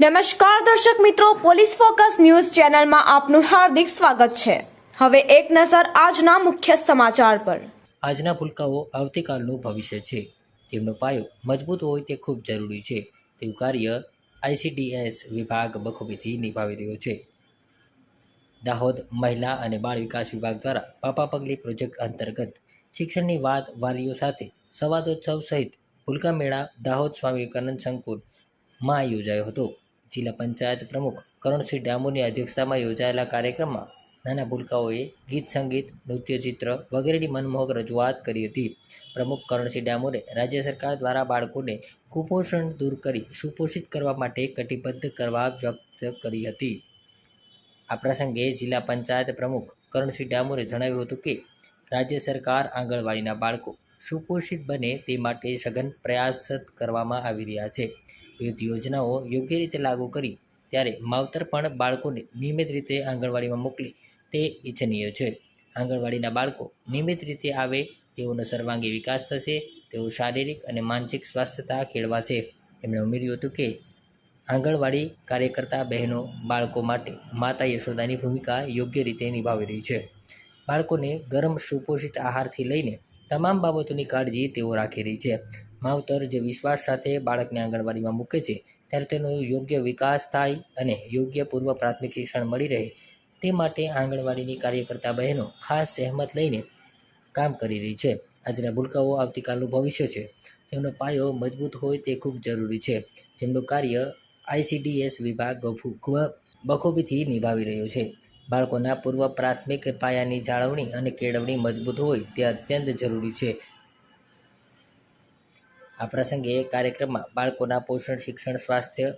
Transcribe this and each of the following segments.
નમસ્કાર દર્શક મિત્રો, પોલીસ ફોકસ ન્યૂઝ ચેનલમાં આપનું હાર્દિક સ્વાગત છે. હવે એક નજર આજના મુખ્ય સમાચાર પર. આજના ભૂલકાઓ આવતીકાલનું ભવિષ્ય છે. તેમનો પાયો મજબૂત હોય તે ખૂબ જરૂરી છે. તેવું કાર્ય આઈસીડીએસ વિભાગ બખૂબીથી નિભાવી રહ્યો છે. દાહોદ મહિલા અને બાળ વિકાસ વિભાગ દ્વારા પાપા પગલી પ્રોજેક્ટ અંતર્ગત શિક્ષણની વાત વાલીઓ સાથે સંવાદોત્સવ સહિત ભૂલકા મેળા દાહોદ સ્વામી વિવેકાનંદ સંકુલમાં યોજાયો હતો. જિલ્લા પંચાયત પ્રમુખ કરુણસિંહ ડામોરની અધ્યક્ષતામાં યોજાયેલા કાર્યક્રમમાં નાના ભૂલકાઓએ ગીત, સંગીત નૃત્ય ચિત્ર વગેરેની મનમોહક રજૂઆત કરી હતી. પ્રમુખ કરણસિંહ ડામોરે રાજ્ય સરકાર દ્વારા બાળકોને કુપોષણ દૂર કરી સુપોષિત કરવા માટે કટિબદ્ધ કરવા વ્યક્ત કરી હતી. આ પ્રસંગે જિલ્લા પંચાયત પ્રમુખ કરણસિંહ ડામોરે જણાવ્યું હતું કે, રાજ્ય સરકાર આંગણવાડીના બાળકો સુપોષિત બને તે માટે સઘન પ્રયાસ કરવામાં આવી રહ્યા છે. વિવિધ યોજનાઓ યોગ્ય રીતે લાગુ કરી ત્યારે માવતર પણ બાળકોને નિયમિત રીતે આંગણવાડીમાં મોકલી તે ઇચ્છનીય છે. આંગણવાડીના બાળકો નિયમિત રીતે આવે તેઓનો સર્વાંગી વિકાસ થશે, તેઓ શારીરિક અને માનસિક સ્વાસ્થ્યતા કેળવાશે. તેમણે ઉમેર્યું હતું કે આંગણવાડી કાર્યકર્તા બહેનો બાળકો માટે માતા યશોદાની ભૂમિકા યોગ્ય રીતે નિભાવી રહી છે. બાળકોને ગરમ સુપોષિત આહારથી લઈને તમામ બાબતોની કાળજી તેઓ રાખી રહી છે. માવતર જે વિશ્વાસ સાથે બાળકને આંગણવાડીમાં મૂકે છે, ત્યારે તેનો યોગ્ય વિકાસ થાય અને યોગ્ય પૂર્વ પ્રાથમિક શિક્ષણ મળી રહે, તે માટે આંગણવાડીની કાર્યકર્તા બહેનો ખાસ સહેમત લઈને કામ કરી રહી છે. આજના ભૂલકાઓ આવતીકાલનું ભવિષ્ય છે. તેમનો પાયો મજબૂત હોય તે ખૂબ જરૂરી છે. જેમનું કાર્ય આઈસીડીએસ વિભાગ ખૂબ બખૂબીથી નિભાવી રહ્યો છે. બાળકોના પૂર્વ પ્રાથમિક પાયાની જાળવણી અને કેળવણી મજબૂત હોય તે અત્યંત જરૂરી છે. આ પ્રસંગે કાર્યક્રમમાં બાળકોના પોષણ, શિક્ષણ, સ્વાસ્થ્ય,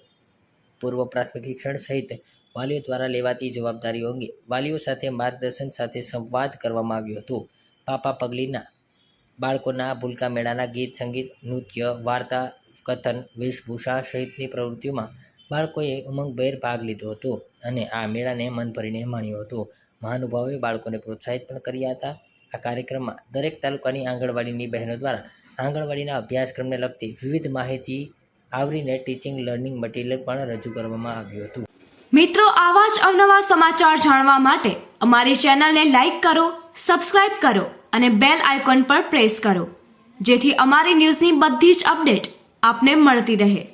પૂર્વ પ્રાથમિક શિક્ષણ સહિત વાલીઓ દ્વારા લેવાતી જવાબદારીઓ અંગે વાલીઓ સાથે માર્ગદર્શન સાથે સંવાદ કરવામાં આવ્યો હતો. પાપા પગલીના બાળકોના ભૂલકા મેળાના ગીત, સંગીત, નૃત્ય, વાર્તા, કથન, વેશભૂષા સહિતની પ્રવૃત્તિઓમાં બાળકોએ ઉમંગભેર ભાગ લીધો હતો અને આ મેળાને મન ભરીને માણ્યો હતો. મહાનુભાવોએ બાળકોને પ્રોત્સાહિત પણ કર્યા હતા. આ કાર્યક્રમમાં દરેક તાલુકાની આંગણવાડીની બહેનો દ્વારા આંગણવાડીના અભ્યાસક્રમને લગતી વિવિધ માહિતી, આવરીને ટીચિંગ લર્નિંગ મટીરિયલ પણ રજૂ કરવામાં આવ્યું હતું. મિત્રો, આવા જ અવનવા સમાચાર જાણવા માટે અમારી ચેનલને લાઇક કરો, સબસ્ક્રાઇબ કરો અને બેલ આઇકોન પર પ્રેસ કરો, જેથી અમારી ન્યૂઝની બધી જ અપડેટ આપને મળતી રહે.